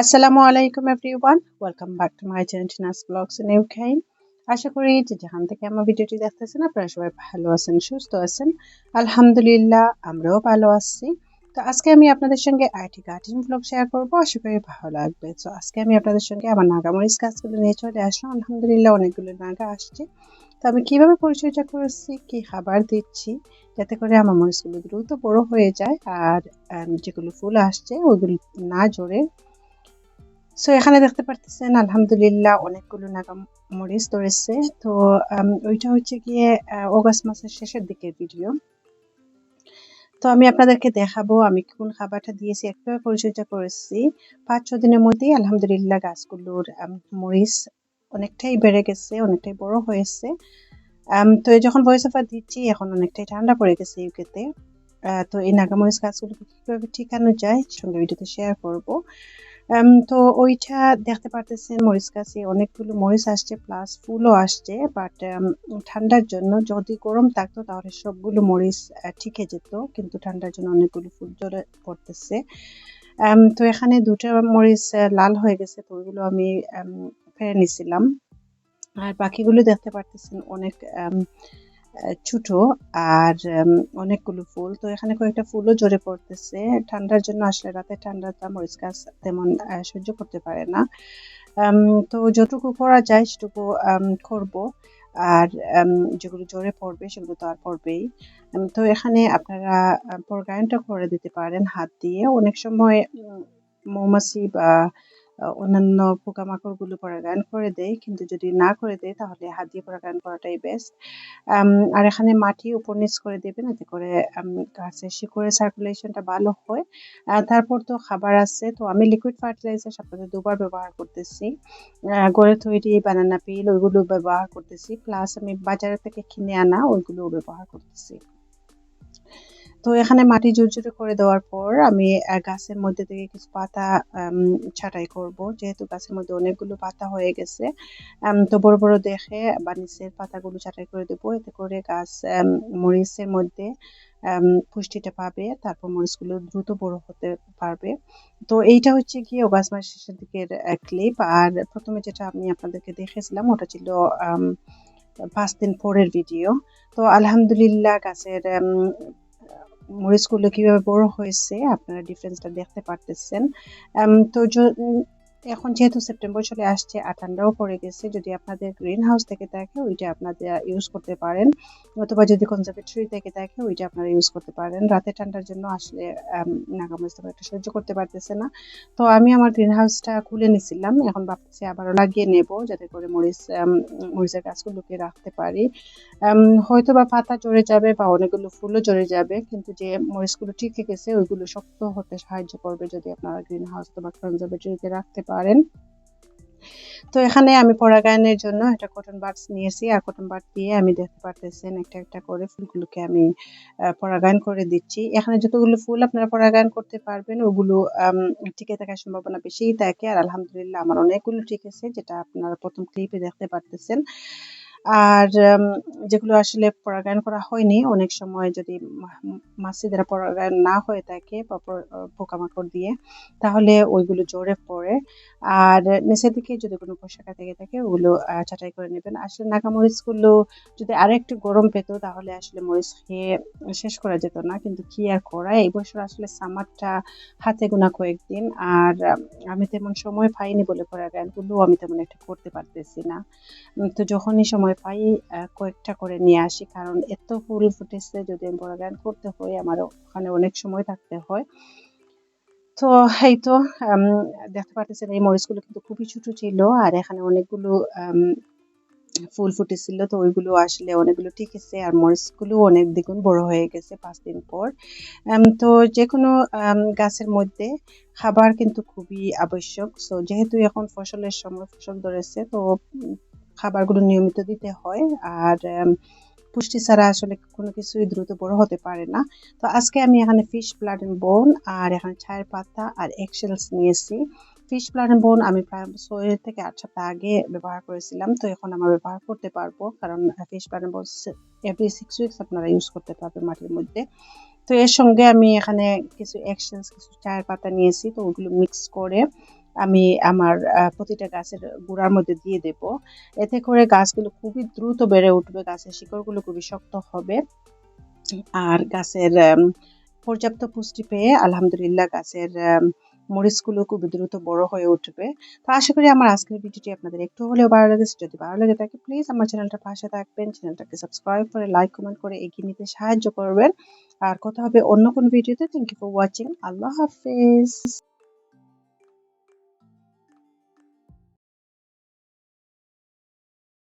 আসসালামু আলাইকুম everyone welcome back to my channel Tina's blogs in Ukraine আশা করি যে যেখান থেকে আমার ভিডিওটি দেখতেছেন, আপনারা সবাই ভালো আছেন, সুস্থ আছেন। আলহামদুলিল্লাহ, আমরাও ভালো আছি। তো আজকে আমি আপনাদের সঙ্গে আইটি গার্ডেন ব্লগ শেয়ার করব, আশা করি ভালো লাগবে। তো আজকে আমি আপনাদের সঙ্গে আমার নাগামরিচ গাছগুলো নিয়ে চলে আসলাম। আলহামদুলিল্লাহ, অনেকগুলো নাগা আসছে। তো আমি কীভাবে পরিচর্যা করেছি, কি খাবার দিচ্ছি, যাতে করে আমার মরিচগুলো দ্রুত বড় হয়ে যায়, আর যেগুলো ফুল আসছে ওইগুলো না জোরে সো এখানে দেখতে পারতেছেন, আলহামদুলিল্লাহ অনেকগুলো নাগা মরিচ ধরেছে। তো ওইটা হচ্ছে গিয়ে অগাস্ট মাসের শেষের দিকের ভিডিও। তো, আমি আপনাদেরকে দেখাবো, আমি কোন খাবারটা দিয়েছি একভাবে পরিচর্যা করেছি। পাঁচ, ছ দিনের মধ্যেই আলহামদুলিল্লাহ গাছগুলোর মরিচ অনেকটাই বেড়ে গেছে, অনেকটাই বড় হয়েছে। তো যখন ভয়েস অফার দিচ্ছি, এখন অনেকটাই ঠান্ডা পড়ে গেছে ইউকেতে তো। এই নাগামরিচ গাছগুলোকে কীভাবে ঠিকানো যায় সঙ্গে ভিডিওতে শেয়ার করব। তো ওইটা দেখতে পারতেছেন, মরিচ গাছে অনেকগুলো মরিচ আসছে প্লাস ফুলও আসছে বাট ঠান্ডার জন্য যদি গরম থাকতো তাহলে সবগুলো মরিচ ঠিকে যেত, কিন্তু ঠান্ডার জন্য অনেকগুলো ফুল জলে পড়তেছে। তো এখানে দুটো মরিচ লাল হয়ে গেছে, তো ওইগুলো আমি ফেরে নিছিলাম। আর বাকিগুলো দেখতে পারতেছেন অনেক ছোট আর অনেকগুলো ফুল। তো এখানে কয়েকটা ফুলও জড়ে পড়তেছে। ঠান্ডার জন্য আসলে রাতে ঠান্ডাটা মরিচ গাছ তেমন সহ্য করতে পারে না। তো যতটুকু করা যায় সেটুকু করব। আর যেগুলো জোরে পড়বে সেগুলো তো আর পড়বেই। তো এখানে আপনারা পরগায়নটা করে দিতে পারেন হাত দিয়ে। অনেক সময় মৌমাছি বা অন্যান্য পোকামাকড়গুলো পরাগায়ন করে দেয়। কিন্তু যদি না করে দেয়, তাহলে হাত দিয়ে পরাগায়ন করাটাই বেস্ট আর এখানে মাটি উপর নিচ করে দেবেন, এতে করে গাছের শিকড়ের সার্কুলেশনটা ভালো হয়। তারপর তো খাবার আছে। তো আমি লিকুইড ফার্টিলাইজার সপ্তাহে দুবার ব্যবহার করতেছি। গড়ে তৈরি বানানা পিল ওইগুলো ব্যবহার করতেছি। প্লাস আমি বাজার থেকে কিনে আনা, ওইগুলোও ব্যবহার করতেছি। তো এখানে মাটি জুরজুরে করে দেওয়ার পর আমি গাছের মধ্যে থেকে কিছু পাতা ছাটাই করব। যেহেতু গাছের মধ্যে অনেকগুলো পাতা হয়ে গেছে তো বড় বড় দেখে বা নিচের পাতাগুলো ছাটাই করে দেবো। এতে করে গাছ মরিচের মধ্যে পুষ্টিটা পাবে। তারপর মরিচগুলো দ্রুত বড় হতে পারবে। তো এইটা হচ্ছে গিয়ে অগাস্ট মাস শেষের দিকের ক্লিপ আর প্রথমে যেটা আমি আপনাদেরকে দেখেছিলাম, ওটা ছিল পাঁচ দিন পরের ভিডিও তো আলহামদুলিল্লাহ গাছের মরিচগুলো কীভাবে বড় হয়েছে আপনারা ডিফারেন্সটা দেখতে পারতেছেন। তো এখন যেহেতু সেপ্টেম্বর চলে আসছে আর ঠান্ডাও পড়ে গেছে, যদি আপনাদের গ্রিন হাউস থেকে থাকে ওইটা আপনাদের ইউজ করতে পারেন, অথবা যদি কনজারভেটরি থেকে থাকে ওইটা আপনারা ইউজ করতে পারেন। রাতে ঠান্ডার জন্য আসলে নাগামরিচ তেমন একটা সহ্য করতে পারতেছে না। তো আমি আমার গ্রিন হাউসটা খুলে নিছিলাম, এখন ভাবতেছি আবারও লাগিয়ে নেব যাতে করে মরিচ মরিচের গাছগুলোকে রাখতে পারি। হয়তো বা পাতা জড়ে যাবে বা অনেকগুলো ফুলও জড়ে যাবে, কিন্তু যে মরিচগুলো টিকে গেছে, ওইগুলো শক্ত হতে সাহায্য করবে যদি আপনারা গ্রিন হাউস বা কনজারভেটরিতে রাখতে পারেন তো এখানে আমি পরাগায়নের জন্য একটা কটন বার্ডস নিয়েছি। আর কটন বার্ড দিয়ে আমি দেখতে পারতেছেন একটা একটা করে ফুলগুলোকে আমি পরাগায়ন করে দিচ্ছি। এখানে যতগুলো ফুল আপনারা পরাগায়ন করতে পারবেন, ওগুলো টিকে থাকার সম্ভাবনা বেশিই থাকে। আর আলহামদুলিল্লাহ আমার অনেকগুলো টিকেছে যেটা আপনারা প্রথম ক্লিপে দেখতে পারতেছেন। আর যেগুলো আসলে পরাগায়ন করা হয়নি, অনেক সময় যদি মাছি দ্বারা পরাগায়ন না হয়ে থাকে পোকামাকড় দিয়ে, তাহলে ওইগুলো জোরে পড়ে। আর নিচের দিকে যদি কোনো পোশাকা থেকে থাকে, ওগুলো ছাটাই করে নেবেন। আসলে নাকা মরিচগুলো যদি আরও একটু গরম পেত, তাহলে আসলে মরিচ খেয়ে শেষ করা যেত না। কিন্তু কি আর করা, এই বছর আসলে সামারটা হাতে গোনা কয়েকদিন। আর, আমি তেমন সময় পাইনি বলে পরাগায়নগুলো, আমি তেমন একটা করতে পারতেছি না। তো যখনই সময় পাই কয়েকটা করে নিয়ে আসি। কারণ এত ফুল ফুটেছে, যদি আমি করতে হয় আমার ওখানে অনেক সময় থাকতে হয়। তো এই তো দেখতে পাচ্ছেন এই মরিচগুলো কিন্তু খুবই ছোট ছিল, আর এখানে অনেকগুলো ফুল ফুটেছিল। তো ওইগুলো আসলে অনেকগুলো ঠিক আছে আর মরিচগুলো অনেক দ্বিগুণ বড় হয়ে গেছে পাঁচ দিন পর। তো যে কোনো গাছের মধ্যে খাবার কিন্তু খুবই আবশ্যক। সো যেহেতু এখন ফসলের সময় ফসল ধরেছে, তো খাবারগুলো নিয়মিত দিতে হয় আর পুষ্টি ছাড়া আসলে কোনো কিছুই দ্রুত বড় হতে পারে না। তো আজকে আমি এখানে ফিশ ব্লাড অ্যান্ড বোন আর এখানে ছায়ের পাতা আর এক্সেলস নিয়েছি। ফিশ ব্লাড অ্যান্ড বোন আমি প্রায় ছয় থেকে আট সপ্তাহ আগে ব্যবহার করেছিলাম, তো এখন আমরা ব্যবহার করতে পারব কারণ fish blood and bone every six weeks আপনারা ইউজ করতে পারবেন মাটির মধ্যে। তো এর সঙ্গে আমি এখানে কিছু এক্সেলস কিছু চায়ের পাতা নিয়েছি, তো ওগুলো মিক্স করে আমি আমার প্রতিটা গাছের গোড়ার মধ্যে দিয়ে দেব। এতে করে গাছগুলো খুবই দ্রুত বেড়ে উঠবে, গাছের শিকড়গুলো খুবই শক্ত হবে। আর গাছের পর্যাপ্ত পুষ্টি পেয়ে আলহামদুলিল্লাহ গাছের মরিচগুলো খুব দ্রুত বড় হয়ে উঠবে। তো আশা করি আমার আজকের ভিডিওটি আপনাদের একটু হলেও ভালো লেগেছে। যদি ভালো লাগে থাকে প্লিজ আমার চ্যানেলটা পাশে থাকবেন। চ্যানেলটাকে সাবস্ক্রাইব করে লাইক কমেন্ট করে এগিয়ে নিতে সাহায্য করবেন। আর কথা হবে অন্য কোনো ভিডিওতে থ্যাংক ইউ ফর ওয়াচিং আল্লাহ হাফেজ।